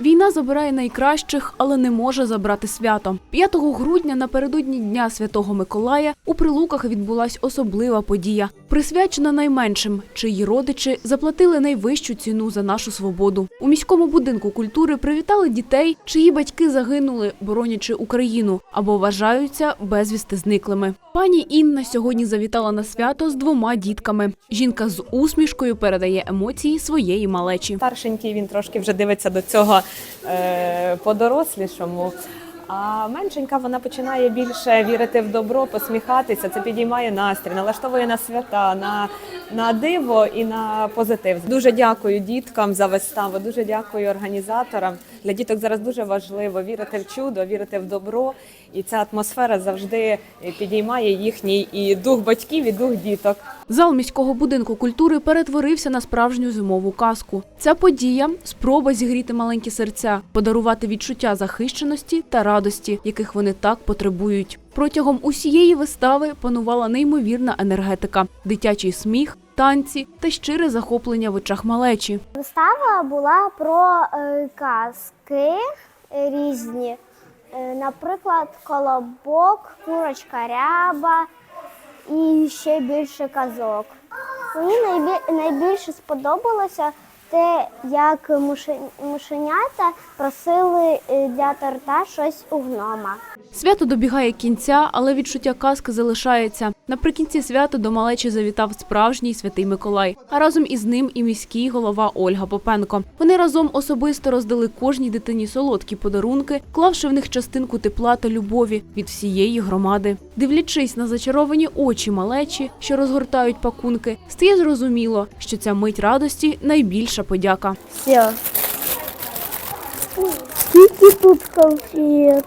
Війна забирає найкращих, але не може забрати свято. 5 грудня напередодні Дня Святого Миколая у Прилуках відбулась особлива подія, присвячена найменшим, чиї родичі заплатили найвищу ціну за нашу свободу. У міському будинку культури привітали дітей, чиї батьки загинули, боронячи Україну або вважаються безвісти зниклими. Пані Інна сьогодні завітала на свято з двома дітками. Жінка з усмішкою передає емоції своєї малечі. Старшенький він трошки вже дивиться до цього е, по-дорослішому. А меншенька вона починає більше вірити в добро, посміхатися. Це підіймає настрій, налаштовує на свята, на, на диво і на позитив. Дуже дякую діткам за виставу. Дуже дякую організаторам. Для діток зараз дуже важливо вірити в чудо, вірити в добро. І ця атмосфера завжди підіймає їхній і дух батьків, і дух діток. Зал міського будинку культури перетворився на справжню зимову казку. Ця подія спроба зігріти маленькі серця, подарувати відчуття захищеності та радості, яких вони так потребують. Протягом усієї вистави панувала неймовірна енергетика, дитячий сміх, танці та щире захоплення в очах малечі. Вистава була про е, казки різні. Е, наприклад, колобок, курочка ряба і ще більше казок. Мені найбільше сподобалося те, як мушенята просили е, для торта щось у гнома. Свято добігає кінця, але відчуття казки залишається. Наприкінці свята до малечі завітав справжній святий Миколай, а разом із ним і міський голова Ольга Попенко. Вони разом особисто роздали кожній дитині солодкі подарунки, клавши в них частинку тепла та любові від всієї громади. Дивлячись на зачаровані очі малечі, що розгортають пакунки, стає зрозуміло, що ця мить радості найбільша подяка. Все. Тут конфет?